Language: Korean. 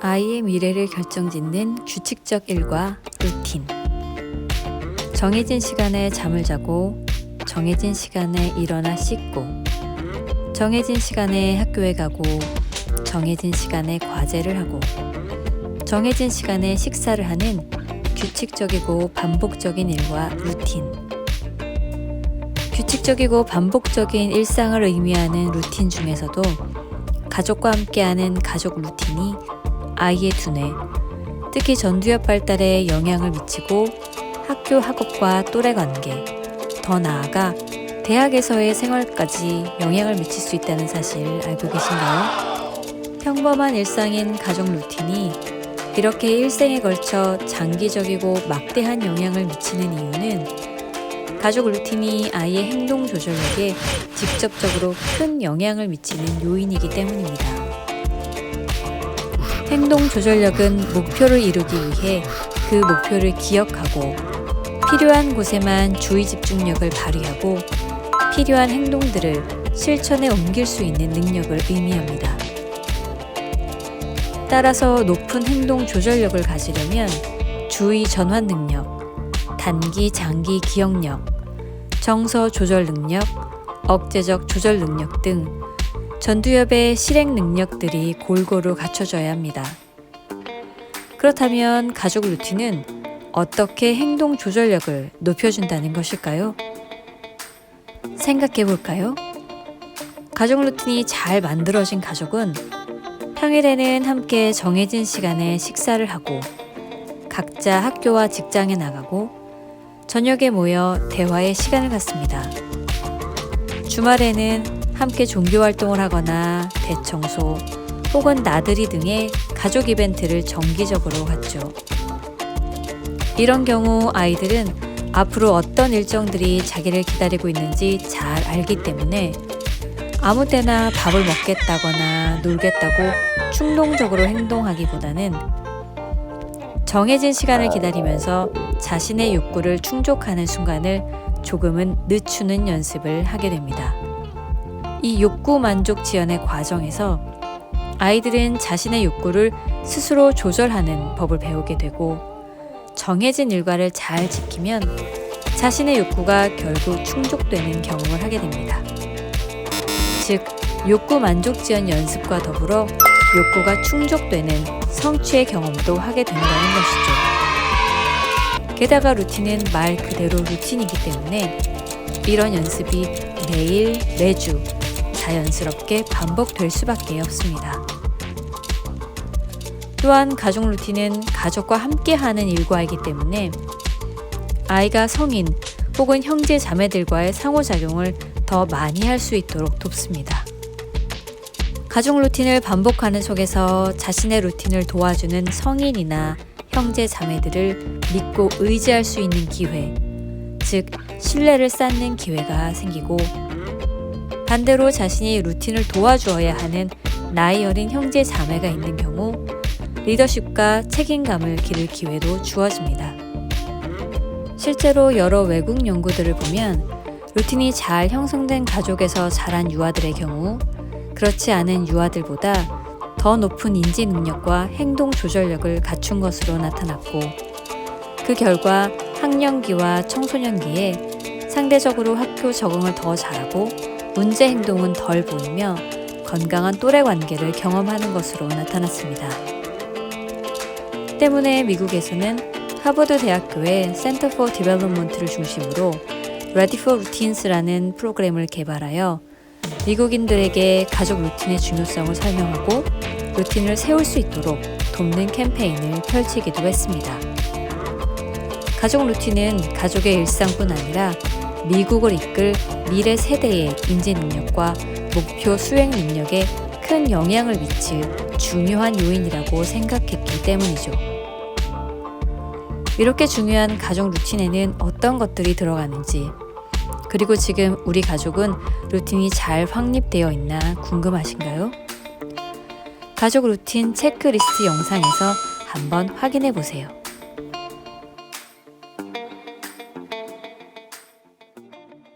아이의 미래를 결정짓는 규칙적 일과 루틴. 정해진 시간에 잠을 자고, 정해진 시간에 일어나 씻고, 정해진 시간에 학교에 가고, 정해진 시간에 과제를 하고, 정해진 시간에 식사를 하는 규칙적이고 반복적인 일과 루틴. 규칙적이고 반복적인 일상을 의미하는 루틴 중에서도 가족과 함께하는 가족 루틴이 아이의 두뇌, 특히 전두엽 발달에 영향을 미치고 학교 학업과 또래 관계, 더 나아가 대학에서의 생활까지 영향을 미칠 수 있다는 사실 알고 계신가요? 평범한 일상인 가족 루틴이 이렇게 일생에 걸쳐 장기적이고 막대한 영향을 미치는 이유는 가족 루틴이 아이의 행동 조절력에 직접적으로 큰 영향을 미치는 요인이기 때문입니다. 행동 조절력은 목표를 이루기 위해 그 목표를 기억하고 필요한 곳에만 주의 집중력을 발휘하고 필요한 행동들을 실천에 옮길 수 있는 능력을 의미합니다. 따라서 높은 행동 조절력을 가지려면 주의 전환 능력, 단기 장기 기억력, 정서 조절 능력, 억제적 조절 능력 등 전두엽의 실행 능력들이 골고루 갖춰져야 합니다. 그렇다면 가족 루틴은 어떻게 행동 조절력을 높여준다는 것일까요? 생각해 볼까요? 가족 루틴이 잘 만들어진 가족은 평일에는 함께 정해진 시간에 식사를 하고 각자 학교와 직장에 나가고 저녁에 모여 대화의 시간을 갖습니다. 주말에는 함께 종교 활동을 하거나 대청소 혹은 나들이 등의 가족 이벤트를 정기적으로 갖죠. 이런 경우 아이들은 앞으로 어떤 일정들이 자기를 기다리고 있는지 잘 알기 때문에 아무 때나 밥을 먹겠다거나 놀겠다고 충동적으로 행동하기보다는 정해진 시간을 기다리면서 자신의 욕구를 충족하는 순간을 조금은 늦추는 연습을 하게 됩니다. 이 욕구 만족 지연의 과정에서 아이들은 자신의 욕구를 스스로 조절하는 법을 배우게 되고 정해진 일과를 잘 지키면 자신의 욕구가 결국 충족되는 경험을 하게 됩니다. 즉, 욕구 만족 지연 연습과 더불어 욕구가 충족되는 성취의 경험도 하게 된다는 것이죠. 게다가 루틴은 말 그대로 루틴이기 때문에 이런 연습이 매일, 매주 자연스럽게 반복될 수밖에 없습니다. 또한 가족 루틴은 가족과 함께하는 일과이기 때문에 아이가 성인 혹은 형제 자매들과의 상호작용을 더 많이 할 수 있도록 돕습니다. 가족 루틴을 반복하는 속에서 자신의 루틴을 도와주는 성인이나 형제 자매들을 믿고 의지할 수 있는 기회, 즉, 신뢰를 쌓는 기회가 생기고 반대로 자신이 루틴을 도와주어야 하는 나이 어린 형제 자매가 있는 경우 리더십과 책임감을 기를 기회도 주어집니다. 실제로 여러 외국 연구들을 보면 루틴이 잘 형성된 가족에서 자란 유아들의 경우 그렇지 않은 유아들보다 더 높은 인지 능력과 행동 조절력을 갖춘 것으로 나타났고 그 결과 학령기와 청소년기에 상대적으로 학교 적응을 더 잘하고 문제 행동은 덜 보이며 건강한 또래 관계를 경험하는 것으로 나타났습니다. 때문에 미국에서는 하버드 대학교의 Center for Development를 중심으로 Ready for Routines라는 프로그램을 개발하여 미국인들에게 가족 루틴의 중요성을 설명하고 루틴을 세울 수 있도록 돕는 캠페인을 펼치기도 했습니다. 가족 루틴은 가족의 일상뿐 아니라 미국을 이끌 미래 세대의 인지 능력과 목표 수행 능력에 큰 영향을 미칠 중요한 요인이라고 생각했기 때문이죠. 이렇게 중요한 가족 루틴에는 어떤 것들이 들어가는지, 그리고 지금 우리 가족은 루틴이 잘 확립되어 있나 궁금하신가요? 가족 루틴 체크리스트 영상에서 한번 확인해 보세요.